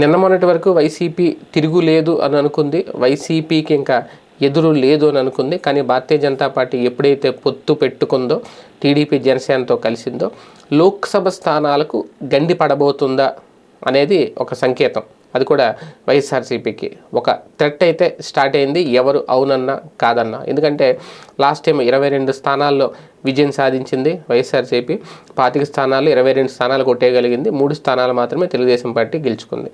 నిన్న మొన్నటి వరకు వైసీపీ తిరుగు లేదు అని అనుకుంది. వైసీపీకి ఇంకా ఎదురు లేదు అని అనుకుంది. కానీ భారతీయ జనతా పార్టీ ఎప్పుడైతే పొత్తు పెట్టుకుందో టీడీపీ జనసేనతో కలిసిందో లోక్సభ స్థానాలకు గండి పడబోతుందా అనేది ఒక సంకేతం. అది కూడా వైఎస్ఆర్సీపీకి. ఒక థ్రెట్ అయితే స్టార్ట్ అయింది. ఎవరు అవునన్నా కాదన్నా. ఎందుకంటే లాస్ట్ టైం ఇరవై రెండు స్థానాల్లో విజయం సాధించింది వైఎస్ఆర్సీపీ. పాతిక స్థానాలు ఇరవై రెండు స్థానాలు కొట్టేయగలిగింది. మూడు స్థానాలు మాత్రమే తెలుగుదేశం పార్టీ గెలుచుకుంది.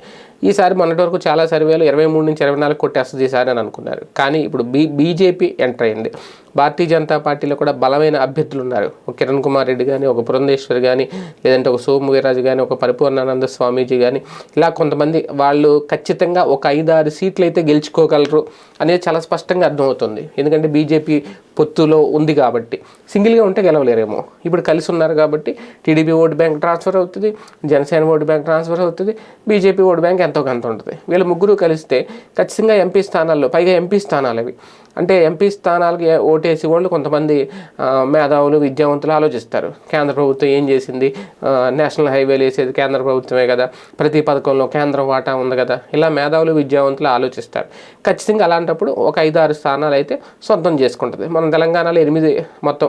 ఈసారి మొన్నటి వరకు చాలా సర్వేలు ఇరవై మూడు నుంచి ఇరవై నాలుగు కొట్టేస్తుంది ఈసారి అని అనుకున్నారు. కానీ ఇప్పుడు బీ బీజేపీ ఎంటర్ అయింది. భారతీయ జనతా పార్టీలో కూడా బలమైన అభ్యర్థులు ఉన్నారు. ఒక కిరణ్ కుమార్ రెడ్డి కానీ ఒక పురంధేశ్వర్ కానీ లేదంటే ఒక సోము వీరాజు కానీ ఒక పరిపూర్ణానంద స్వామీజీ కానీ ఇలా కొంతమంది వాళ్ళు ఖచ్చితంగా ఒక ఐదారు సీట్లు అయితే గెలుచుకోగలరు అనేది చాలా స్పష్టంగా అర్థమవుతుంది. ఎందుకంటే బీజేపీ పొత్తులో ఉంది కాబట్టి. సింగిల్గా ఉంటే గెలవలేరేమో. ఇప్పుడు కలిసి ఉన్నారు కాబట్టి టీడీపీ ఓటు బ్యాంక్ ట్రాన్స్ఫర్ అవుతుంది జనసేన ఓటు బ్యాంక్ ట్రాన్స్ఫర్ అవుతుంది బీజేపీ ఓటు బ్యాంక్ ఎంతో కొంత ఉంటుంది. వీళ్ళ ముగ్గురు కలిస్తే ఖచ్చితంగా ఎంపీ స్థానాల్లో పైగా ఎంపీ స్థానాలు అవి. అంటే ఎంపీ స్థానాలకి ఓటేసి వాళ్ళు కొంతమంది మేధావులు విద్యావంతులు ఆలోచిస్తారు. కేంద్ర ప్రభుత్వం ఏం చేసింది? నేషనల్ హైవేలు వేసేది కేంద్ర ప్రభుత్వమే కదా. ప్రతి పథకంలో కేంద్రం వాటా ఉంది కదా. ఇలా మేధావులు విద్యావంతులు ఆలోచిస్తారు. ఖచ్చితంగా అలాంటప్పుడు ఒక ఐదు ఆరు స్థానాలు అయితే సొంతం చేసుకుంటుంది. మనం తెలంగాణలో ఎనిమిది మొత్తం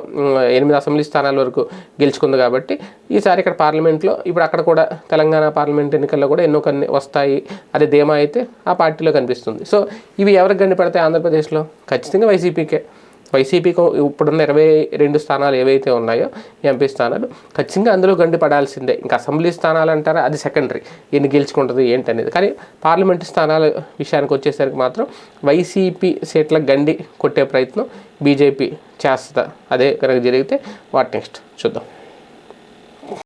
ఎనిమిది అసెంబ్లీ స్థానాల వరకు గెలుచుకుంది కాబట్టి ఈసారి ఇక్కడ పార్లమెంట్లో ఇప్పుడు అక్కడ కూడా తెలంగాణ పార్లమెంట్ ఎన్నికల్లో కూడా ఎన్నో కొన్ని వస్తాయి. అదే ధీమా అయితే ఆ పార్టీలో కనిపిస్తుంది. సో ఇవి ఎవరికి గండి ఆంధ్రప్రదేశ్లో? ఖచ్చితంగా వైసీపీకే. వైసీపీకి ఇప్పుడున్న ఇరవై రెండు స్థానాలు ఏవైతే ఉన్నాయో ఎంపీ స్థానాలు ఖచ్చితంగా అందులో గండి పడాల్సిందే. ఇంకా అసెంబ్లీ స్థానాలు అంటారా? అది సెకండరీ. ఎన్ని గెలుచుకుంటుంది ఏంటి అనేది కానీ పార్లమెంటు స్థానాల విషయానికి వచ్చేసరికి మాత్రం వైసీపీ సీట్ల గండి కొట్టే ప్రయత్నం బీజేపీ చేస్తుందా? అదే కనుక జరిగితే వాట్ నెక్స్ట్? చూద్దాం.